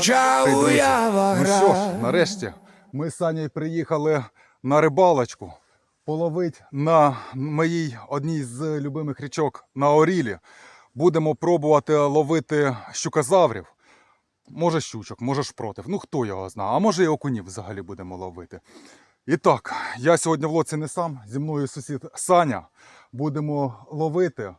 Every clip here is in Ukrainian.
чоловіча уява Ну що ж, нарешті ми з Санєю приїхали на рибалочку половить на моїй одній з любимих річок на Орілі. Будемо пробувати ловити щукозаврів. Може щучок, може шпротив. Ну хто його знає. А може і окунів взагалі будемо ловити. І так, я сьогодні в лоці не сам, зі мною сусід Саня. Будемо ловити.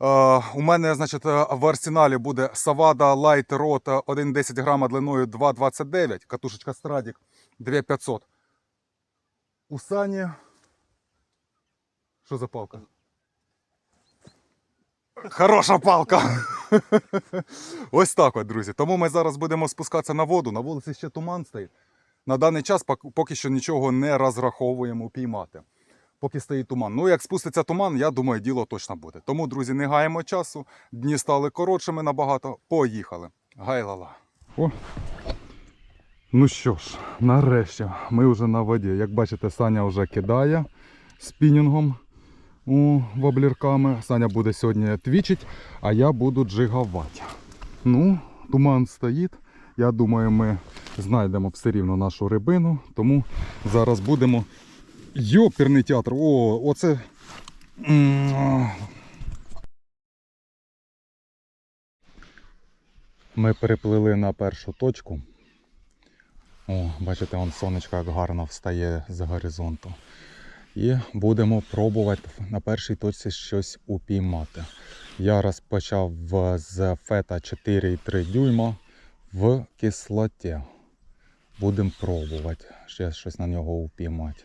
Е, у мене, значить, е, в арсеналі буде Савада Light Rod 1,10 грама длиною 2,29, катушечка Страдік 2500. У Сані. Що за палка? Хороша палка! Ось так от, друзі. Тому ми зараз будемо спускатися на воду. На вулиці ще туман стоїть. На даний час поки що нічого не розраховуємо піймати. Поки стоїть туман. Ну, як спуститься туман, я думаю, діло точно буде. Тому, друзі, не гаємо часу. Дні стали коротшими набагато. Поїхали. Гайлала. О. Ну що ж, нарешті ми вже на воді. Як бачите, Саня вже кидає спінінгом у воблірками. Саня буде сьогодні твічить, а я буду джигавати. Ну, туман стоїть. Я думаю, ми знайдемо все рівно нашу рибину. Тому зараз будемо. Йоперний театр! О, оце. Ми переплили на першу точку. О, бачите, вон сонечко як гарно встає з горизонту. І будемо пробувати на першій точці щось упіймати. Я розпочав з фета 4,3 дюйма в кислоті. Будемо пробувати ще щось на нього упіймати.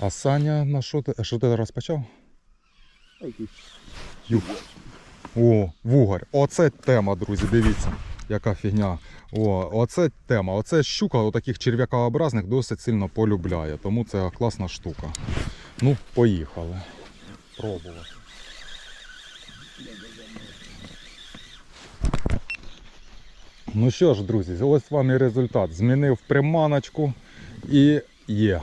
А Саня, на що ти, що ти розпочав? О, вугор. Оце тема, друзі, дивіться, яка фігня. О, оце тема. Оце щука таких черв'якообразних досить сильно полюбляє, тому це класна штука. Ну, поїхали. Пробувати. Ну що ж, друзі, ось вам і результат. Змінив приманочку і є.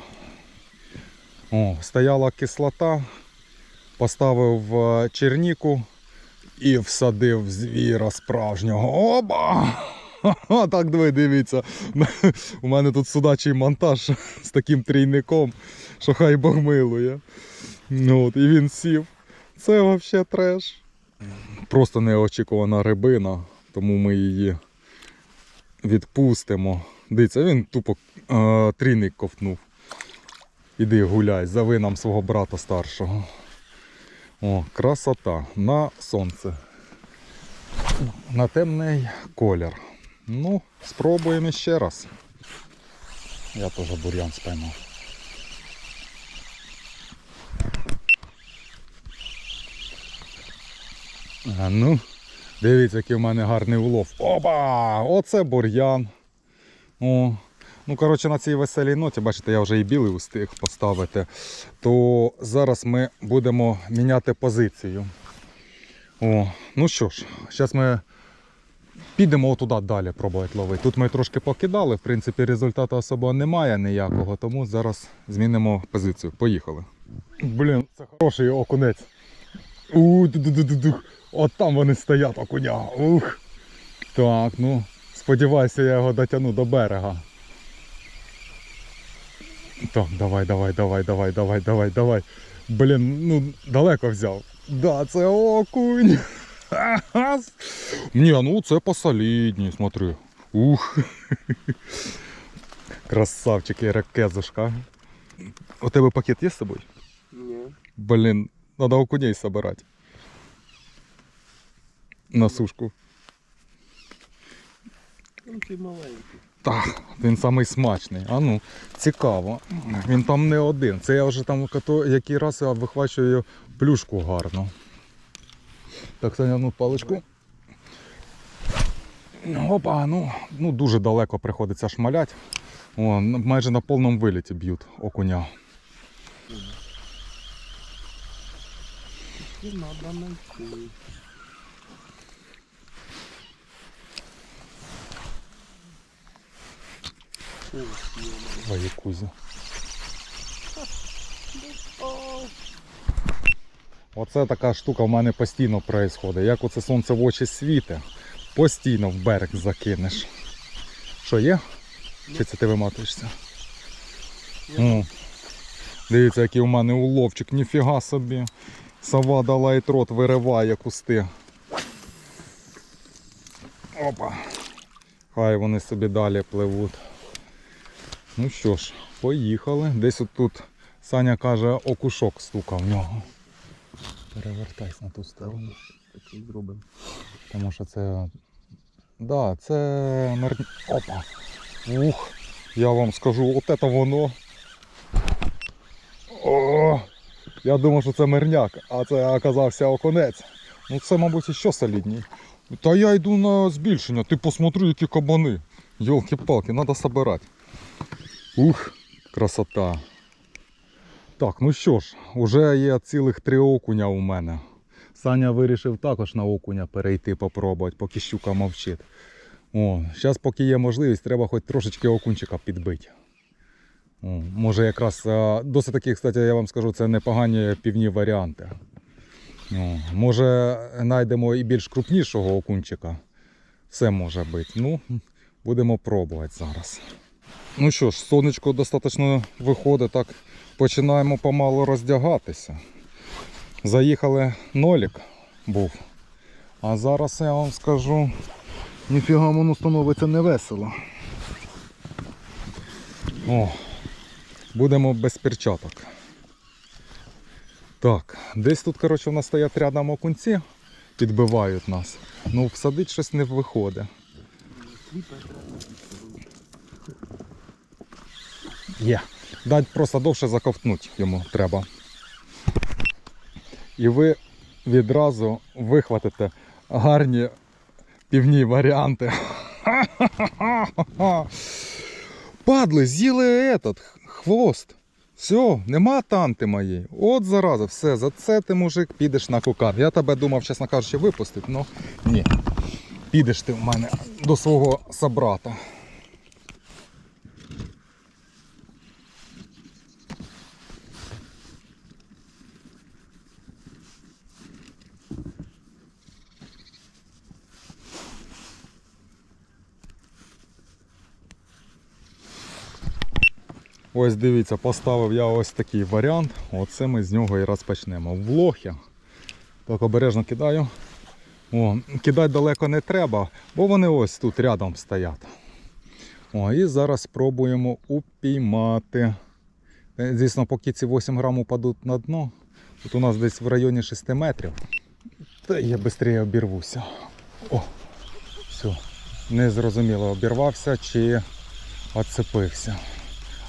О, стояла кислота, поставив е, черніку і всадив звіра справжнього. Оба! Так диви, дивіться. У мене тут судачий монтаж з таким трійником, що хай Бог милує. Ну, от, і він сів. Це взагалі треш. Просто неочікувана рибина, тому ми її відпустимо. Дивіться, він тупо е, трійник ковтнув. Іди гуляй, зови нам свого брата старшого. О, красота на сонце. На темний колір. Ну, спробуємо ще раз. Я теж бур'ян спіймав. А ну, дивіться, який в мене гарний улов. Опа! Оце бур'ян. О, Ну, коротше, на цій веселій ноті, бачите, я вже і білий устиг поставити. То зараз ми будемо міняти позицію. О, ну що ж, зараз ми підемо туди далі пробувати ловити. Тут ми трошки покидали, в принципі, результату особо немає ніякого, тому зараз змінимо позицію. Поїхали. Блін, це хороший окунець. У, ду-ду-ду-ду-ду. От там вони стоять, окуня. Ух. Так, ну, сподіваюся, я його дотягну до берега. Так, давай, давай, давай, давай, давай, давай, давай. Блін, ну далеко взяв. Да, це окунь. Ні, ну це посолідні, смотри. Ух. Красавчики, ракезушка. У тебе пакет є з собою? Ні. Блін, треба окуней собирати. На сушку. Ну ти маленький. Так, він самий смачний. А ну, цікаво. Він там не один. Це я вже там який раз я вихвачую плюшку гарно. Так, Саня, ну паличку. Опа, ну, ну дуже далеко приходиться шмалять. О, майже на повному виліті б'ють окуня. І треба знайти. Ой, кузю. Оце така штука в мене постійно відбувається. Як оце сонце в очі світе, постійно в берег закинеш. Що є? Чи це ти виматуєшся? О, дивіться, який у мене уловчик, ніфіга собі. Сова дала і трот вириває кусти. Опа. Хай вони собі далі пливуть. Ну що ж, поїхали. Десь отут Саня каже, окушок стукав в нього. Перевертайся на ту сторону. Так і зробимо. Тому що це. Да, це мер... Опа. Ух, я вам скажу, от це воно. О, я думав, що це мирняк, а це оказався оконець. Ну це, мабуть, іще солідній. Та я йду на збільшення, ти посмотри, які кабани. Йолки-палки, треба собирати. Ух, красота. Так, ну що ж, вже є цілих три окуня у мене. Саня вирішив також на окуня перейти попробувати, поки щука мовчить. О, зараз, поки є можливість, треба хоч трошечки окунчика підбити. О, може якраз досить такі, кстати, я вам скажу, це непогані півні варіанти. О, може знайдемо і більш крупнішого окунчика. Все може бути. Ну, будемо пробувати зараз. Ну що ж, сонечко достатньо виходить, так починаємо помалу роздягатися. Заїхали нолік був. А зараз я вам скажу, ніфіга воно становиться невесело. О, будемо без перчаток. Так, десь тут, коротше, у нас стоять рядом окунці, підбивають нас. Ну, всадить щось не виходить. Є. Дать просто довше заковтнуть йому треба. І ви відразу вихватите гарні півні варіанти. Падли, з'їли этот хвост. Все, нема танти моєї. От зараза, все, за це ти, мужик, підеш на кукан. Я тебе думав, чесно кажучи, випустити, але ні. Підеш ти в мене до свого собрата. Ось дивіться, поставив я ось такий варіант. Оце ми з нього і розпочнемо. В лохи. Так обережно кидаю. О, кидати далеко не треба, бо вони ось тут рядом стоять. О, і зараз спробуємо упіймати. Е, Звісно, поки ці 8 грам упадуть на дно, тут у нас десь в районі 6 метрів. Та я швидше обірвуся. О, все. Не зрозуміло, обірвався чи відцепився.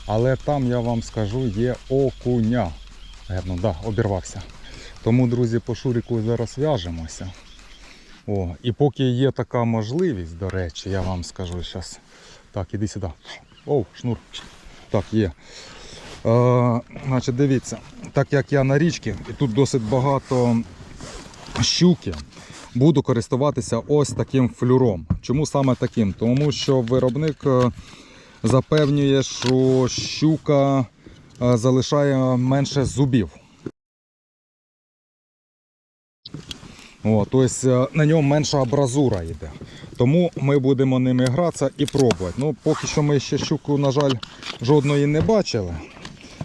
Але там я вам скажу є окуня. Ну да, обірвався. Тому, друзі, по шуріку зараз в'яжемося. О, і поки є така можливість, до речі, я вам скажу зараз. Так, іди сюди. Оу, шнур. Так, є. Е, значить, дивіться, так як я на річці, і тут досить багато щуки, буду користуватися ось таким флюром. Чому саме таким? Тому що виробник е, запевнює, що щука е, залишає менше зубів. Тобто на ньому менша абразура йде. Тому ми будемо ними гратися і пробувати. Ну, поки що ми ще щуку, на жаль, жодної не бачили.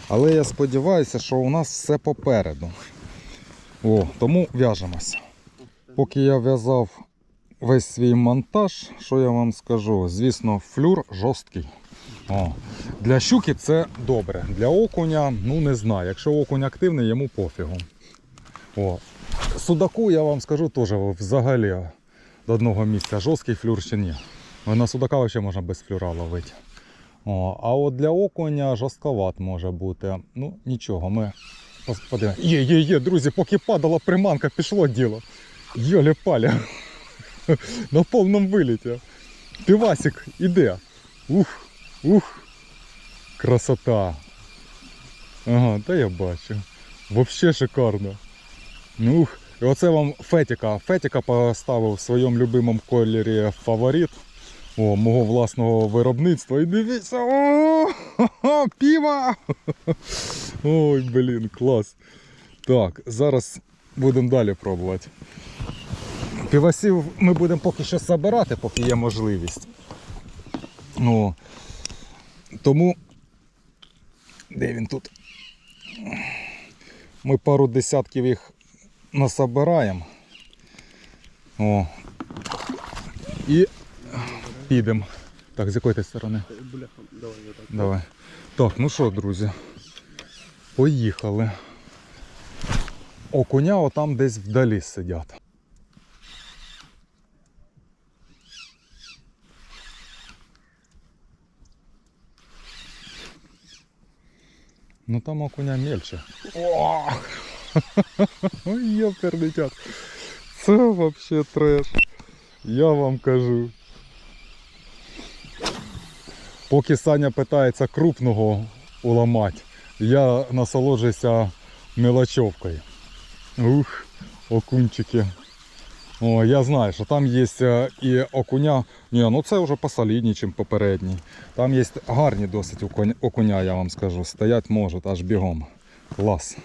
Але я сподіваюся, що у нас все попереду. О, тому в'яжемося. Поки я в'язав весь свій монтаж, що я вам скажу? Звісно, флюр жорсткий. О, для щуки це добре. Для окуня, ну не знаю. Якщо окунь активний, йому пофігу. О, судаку я вам скажу теж взагалі до одного місця жорсткий флюр чи ні. На судака взагалі можна без флюра ловити. О, а от для окуня жорстковат може бути. Ну нічого, ми подивимося. Є, є, є, друзі, поки падала приманка, пішло діло. Йолі паля. На повному виліті. Півасик іде. Ух, ух. Красота. Ага, та я бачу. Вообще шикарно. Ну, ух. І оце вам Фетіка. Фетіка поставив в своєму любимому кольорі фаворит. О, мого власного виробництва. І дивіться, о, піва! Ой, блін, клас. Так, зараз будемо далі пробувати. Півасів ми будемо поки що забирати, поки є можливість. О, тому. Де він тут? Ми пару десятків їх насобираємо. О. І підемо. Так, з якої ти сторони? Давай. Давай. Так, ну що, друзі, поїхали. Окуня отам десь вдалі сидять. Ну там окуня мельче. Ой, ёпердитят. Це вообще треш. Я вам кажу. Поки Саня питається крупного уламати, я насолоджуюся мелочовкою. Ух, окунчики. О, я знаю, що там є е, і окуня. Ні, ну це вже посолідній, ніж попередній. Там є гарні досить окуня, я вам скажу. Стоять можуть аж бігом. Клас.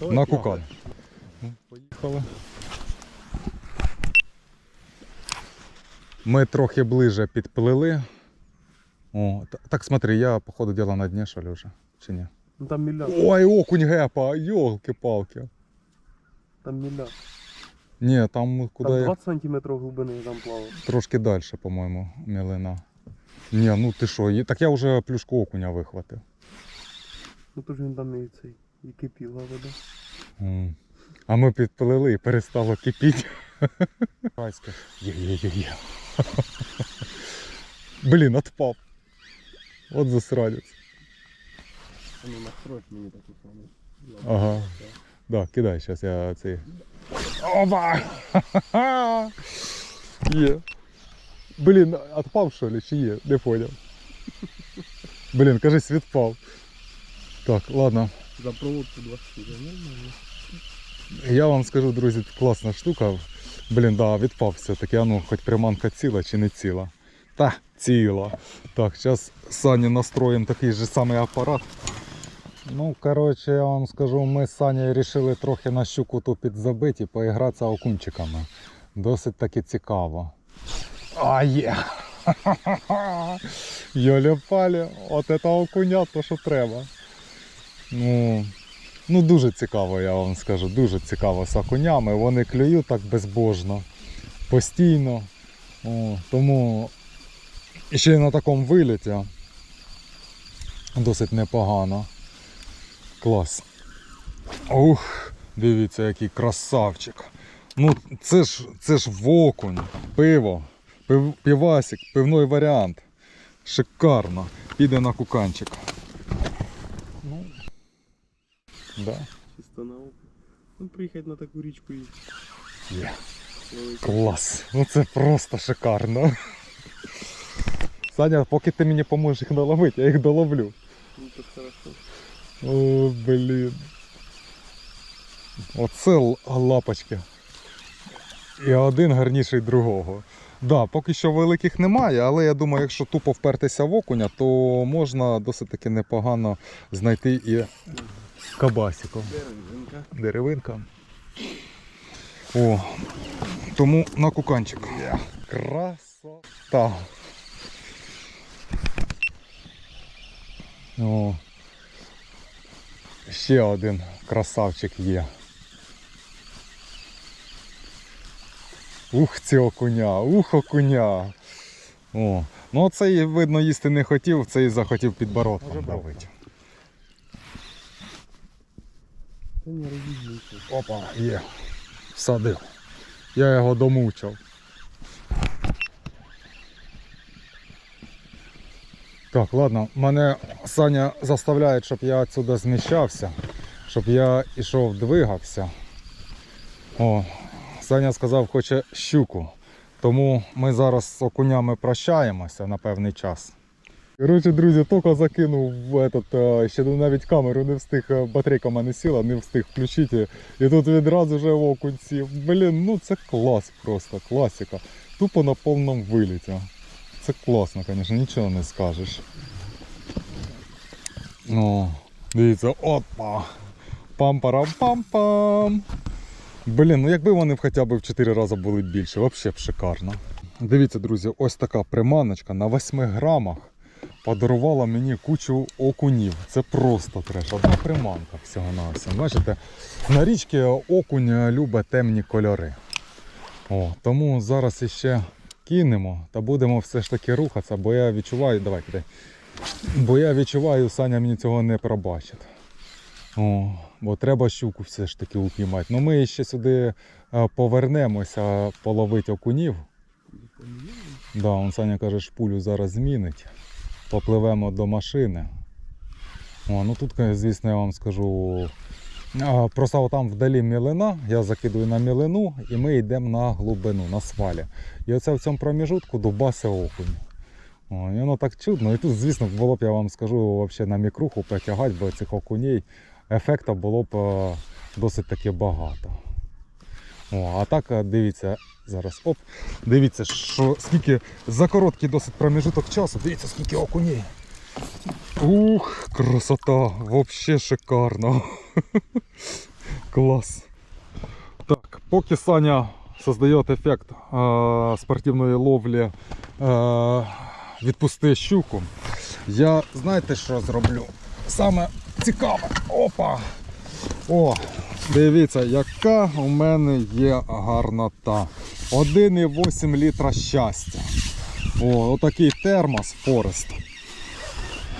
Давай На. Ну, Поїхали. Ми трохи ближе підплили. О, так смотри, я по ходу діла на дні, що ли, вже? Чи ні? Ну там мільярд. Ой, окунь гепа, йолки-палки. Там мільярд. Ні, там куди Там 20 сантиметрів глибини там плавав. трошки далі, по-моєму, мілина. Ні, ну ти що, так я вже плюшку окуня вихватив. Ну то ж він там і цей. І кипіла вода. А ми підплили і перестало кипіти. Є-є-є-є. Блін, отпав. От засранець. А ну настрой мені таку саму. Ага. Да, кидай, зараз я цей. Опа! Є. Блін, отпав що ли, чи є? Не поняв. Блін, кажись, відпав. Так, ладно. За проводку 20 нормально. Я вам скажу, друзі, класна штука. Блін, да, відпав все-таки. А ну, хоч приманка ціла чи не ціла. Та, ціла. Так, зараз Сані настроїмо такий же самий апарат. Ну, коротше, я вам скажу, ми з Санєю вирішили трохи на щуку ту підзабити і поігратися окунчиками. Досить таки цікаво. А є! Йоля палі, от це окуня, то що треба. Ну, Ну дуже цікаво, я вам скажу, дуже цікаво з окунями. Вони клюють так безбожно, постійно. О, тому ще й на такому виліті досить непогано. Клас. Ух, дивіться, який красавчик. Ну, це ж це ж вокунь, пиво, пив, півасик, пивний варіант. Шикарно. Піде на куканчик. Ну, да. Чисто на око. Ну приїхати на таку річку і Є. Клас. Ну це просто шикарно. Саня, поки ти мені поможеш їх наловити, я їх доловлю. Ну так хорошо. О, блін. Оце лапочки. І один гарніший другого. Да, поки що великих немає, але я думаю, якщо тупо впертися в окуня, то можна досить таки непогано знайти і кабасіку. Деревинка. Деревинка. О, тому на куканчик. Красота. О, ще один красавчик є. Ух, ці окуня, ух, окуня. О, ну цей, видно, їсти не хотів, цей захотів підбородком давити. Опа, є. Всадив. Я його домучив. Так, ладно, мене Саня заставляє, щоб я отсюди зміщався, щоб я ішов, двигався. О, Саня сказав, хоче щуку. Тому ми зараз з окунями прощаємося на певний час. Коротше, друзі, тільки закинув этот, е, ще навіть камеру не встиг, е, батарейка в мене сіла, не встиг включити. І тут відразу вже окунь. Блін, ну це клас просто, класика. Тупо на повному виліті. Це класно, звісно, нічого не скажеш. О, дивіться, опа. Пам-парам-пам-пам. Блін, ну якби вони хоча б в 4 рази були більше, взагалі б шикарно. Дивіться, друзі, ось така приманочка на 8 грамах подарувала мені кучу окунів. Це просто треш. Одна приманка всього на всього. Бачите, на річці окунь любить темні кольори. О, тому зараз іще кинемо та будемо все ж таки рухатися, бо я відчуваю, давай кидай. Бо я відчуваю, Саня мені цього не пробачить. О, бо треба щуку все ж таки упіймати. Ну ми ще сюди е, повернемося половити окунів. Да, он Саня каже, шпулю зараз змінить. Попливемо до машини. О, ну тут, звісно, я вам скажу. Просто там вдалі мілина, я закидую на мілину і ми йдемо на глибину, на свалі. І оце в цьому проміжутку дубасе окунь. О, і воно так чудно. І тут, звісно, було б, я вам скажу, взагалі на мікруху потягати, бо цих окуней ефекту було б е, досить таки багато. О, а так е, дивіться зараз. Оп, дивіться, що скільки за короткий досить проміжуток часу. Дивіться, скільки окуней. Ух, красота! Вообще шикарно. Клас. Так, поки Саня создає ефект е, спортивної ловлі, е, відпусти щуку. Я знаєте, що зроблю? Саме цікаве. Опа! О, дивіться, яка у мене є гарнота. 1,8 літра щастя. О, отакий термос Форест.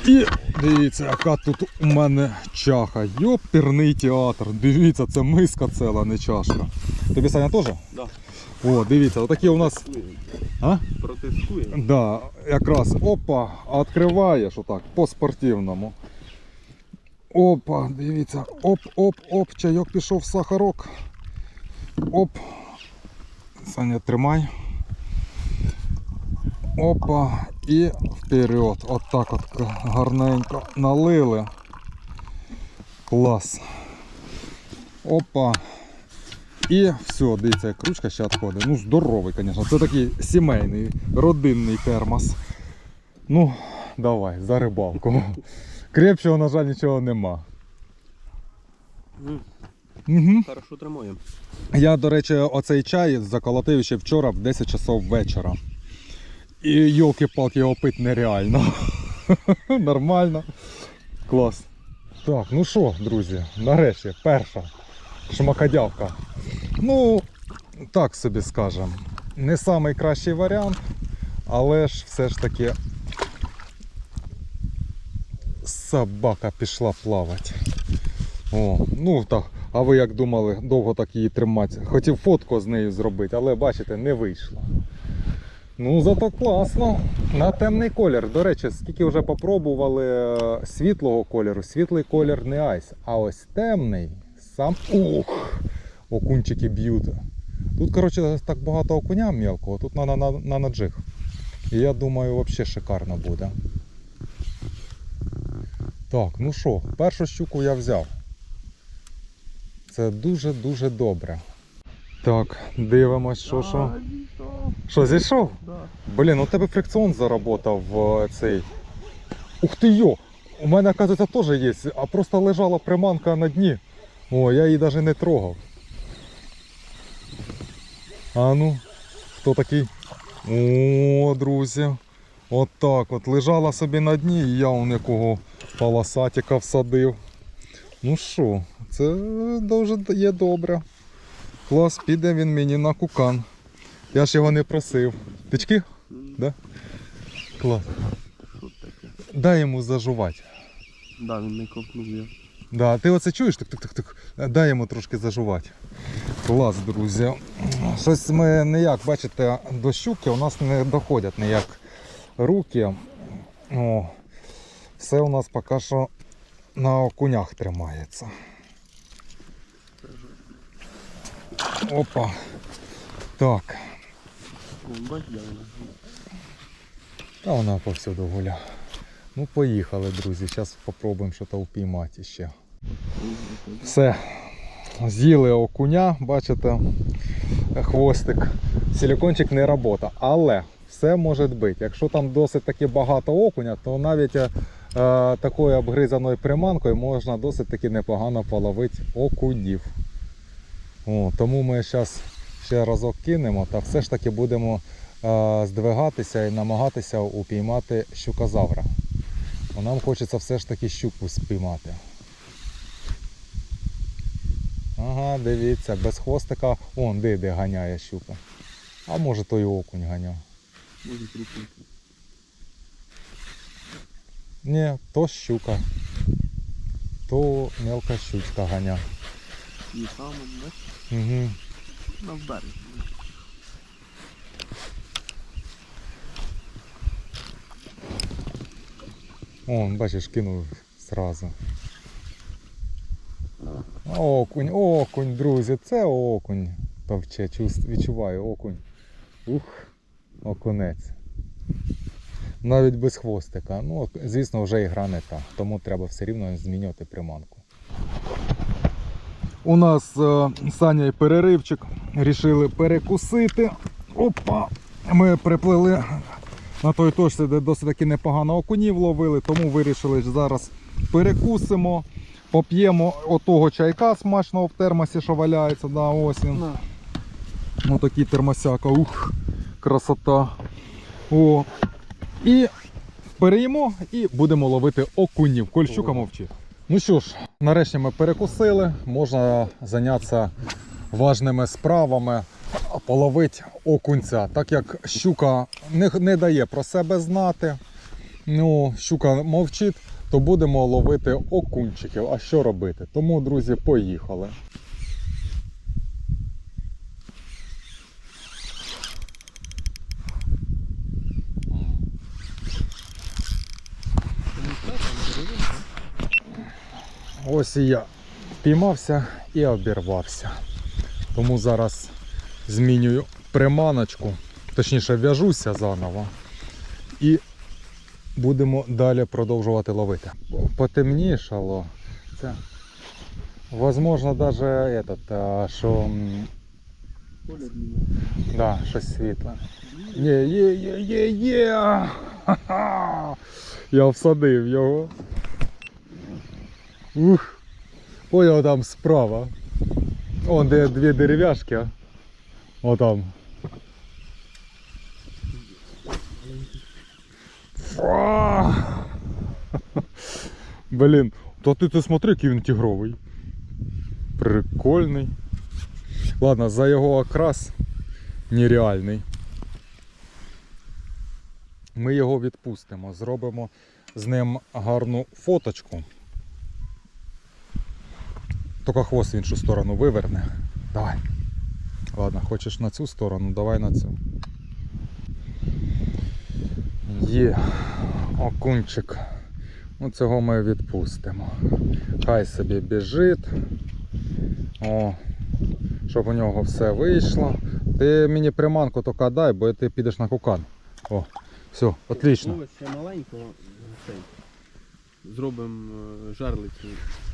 І дивіться, яка тут у мене чаха. Йоперний театр. Дивіться, це миска ціла, не чашка. Тобі Саня теж? Да. О, дивіться, отакі у нас. А? Протестує. Да, якраз опа, відкриваєш отак по-спортивному. Опа, дивіться, оп-оп-оп, чайок пішов сахарок. Оп. Саня, тримай. Опа. І вперед. Отак от гарненько налили. Клас. Опа. І все, дивіться, як ручка ще відходить. Ну, здоровий, звісно. Це такий сімейний, родинний термос. Ну, давай, за рибалку. Крепшого, на жаль, нічого нема. Угу. Хорошо тримаємо. Я, до речі, оцей чай заколотив ще вчора в 10 часов вечора. І йолки-палки його пити нереально. Нормально. Клас. Так, ну що, друзі, нарешті, перша шмакодявка. Ну, так собі скажемо. Не найкращий варіант, але ж все ж таки собака пішла плавати. О, ну так. А ви як думали, довго так її тримати? Хотів фотку з нею зробити, але бачите, не вийшло. Ну, зато класно. На темний колір. До речі, скільки вже попробували е, світлого кольору, світлий колір не айс. А ось темний сам. Ух! Окунчики б'ють. Тут, коротше, так багато окуня мелкого, тут на, на, на, на наджиг. І я думаю, взагалі шикарно буде. Так, ну що, першу щуку я взяв. Це дуже-дуже добре. Так, дивимось, що що. Що, зійшов? Да. Блін, у тебе фрикціон заработав е, цей. Ух ти йо! У мене, оказується, теж є, а просто лежала приманка на дні. О, я її навіть не трогав. А ну, хто такий? О, друзі. От так от лежала собі на дні, і я у якого полосатика всадив. Ну що, це дуже є добре. Клас, піде він мені на кукан. Я ж його не просив. Тички? Да? Клас. Що таке? Дай йому зажувати. Да, він не ковтнув я. Да, ти оце чуєш? Так, так, так, так. Дай йому трошки зажувати. Клас, друзі. Щось ми ніяк, бачите, до щуки у нас не доходять ніяк руки. О, все у нас поки що на окунях тримається. Опа. Так. Та вона повсюду гуля. Ну, поїхали, друзі. Зараз спробуємо щось впіймати ще. Все. З'їли окуня, бачите, хвостик. Силикончик не робота. Але все може бути. Якщо там досить таки багато окуня, то навіть е, такою обгризаною приманкою можна досить таки непогано половити окунів. О, тому ми зараз ще разок кинемо та все ж таки будемо е, здвигатися і намагатися упіймати щукозавра. Бо нам хочеться все ж таки щуку спіймати. Ага, дивіться, без хвостика он де, де ганяє щука. А може той окунь ганяв. Може крупненький. Ні, то щука. То мелка щучка ганя. І саме, Угу. На березі. О, бачиш, кинув зразу. Окунь, окунь, друзі, це окунь. Товче, відчуваю окунь. Ух, окунець. Навіть без хвостика. Ну, звісно, вже і гра не та, тому треба все рівно змінювати приманку. У нас е, Саня і переривчик. Рішили перекусити. Опа! Ми приплили на той точці, де досить таки непогано окунів ловили, тому вирішили що зараз перекусимо, поп'ємо отого чайка смачного в термосі, що валяється. Да, ось він. На. Ну такий термосяка, ух, красота. О. І переїмо і будемо ловити окунів. Кольщука мовчить. Ну що ж, нарешті ми перекусили, можна зайнятися важними справами, половити окунця. Так як щука не, не дає про себе знати, ну, щука мовчить, то будемо ловити окунчиків. А що робити? Тому, друзі, поїхали. Ось і я впіймався і обірвався. Тому зараз змінюю приманочку, точніше в'яжуся заново. І будемо далі продовжувати ловити. Потемнішало. Це. Возможно, даже этот, що. Да, щось світле. Є, є, є, є, є. Я всадив його. Ух. Понял там справа. Он де дві дерев'яшки. О там. Фа! Блін, то ти ти смотри, який він тігровий. Прикольний. Ладно, за його окрас нереальний. Ми його відпустимо, зробимо з ним гарну фоточку. Тільки хвост в іншу сторону виверне. Давай. Ладно, хочеш на цю сторону, давай на цю. Є окунчик. Ну, цього ми відпустимо. Хай собі біжить. О, щоб у нього все вийшло. Ти мені приманку тільки дай, бо ти підеш на кукан. О, все, отлично. Ще маленько. Зробимо е, жарлицю.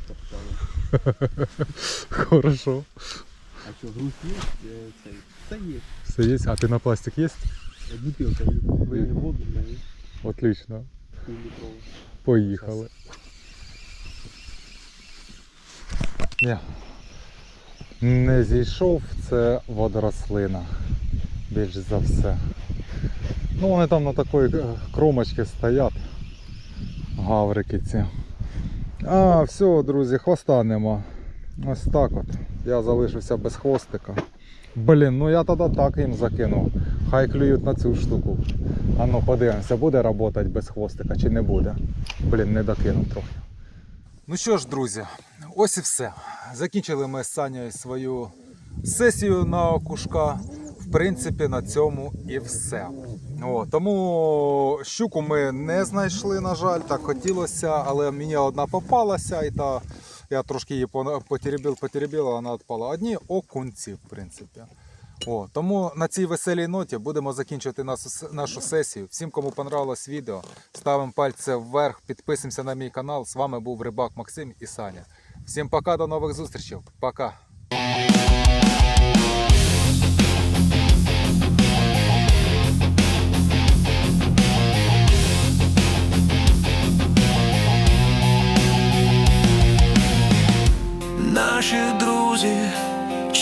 Хорошо. А що, груз є? Е, Цей. Це є. Все є. А ти на пластик є? Е, Бутилка. Вийде воду в неї. Отлично. Поїхали. Ні. Не зійшов, це водорослина. Більш за все. Ну вони там на такої е, кромочці стоять. Гаврики ці. А, все, друзі, хвоста нема. Ось так от. Я залишився без хвостика. Блін, ну я тоді так їм закинув. Хай клюють на цю штуку. А ну подивимося, буде працювати без хвостика чи не буде. Блін, не докинув трохи. Ну що ж, друзі, ось і все. Закінчили ми з Санєю свою сесію на окушка. В принципі, на цьому і все. О, тому щуку ми не знайшли, на жаль, так хотілося, але мені одна попалася, і та я трошки її потеребив, потеребив, вона відпала. Одні окунці, в принципі. О, тому на цій веселій ноті будемо закінчувати нашу, сесію. Всім, кому понравилось відео, ставимо пальці вверх, підписуємося на мій канал. З вами був Рибак Максим і Саня. Всім пока, до нових зустрічей. Пока.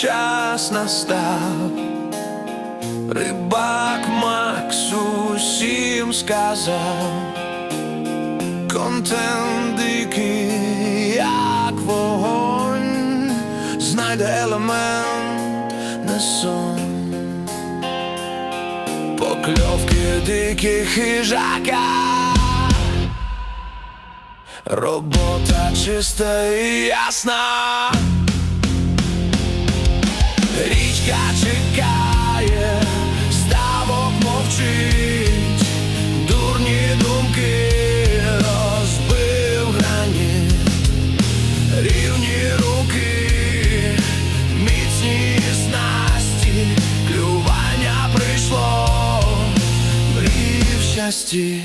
Час настав. Рибак Макс усім сказав, контент дикий, як вогонь, знайде елемент не сон. Покльовки диких хижака Робота чиста і ясна щасті.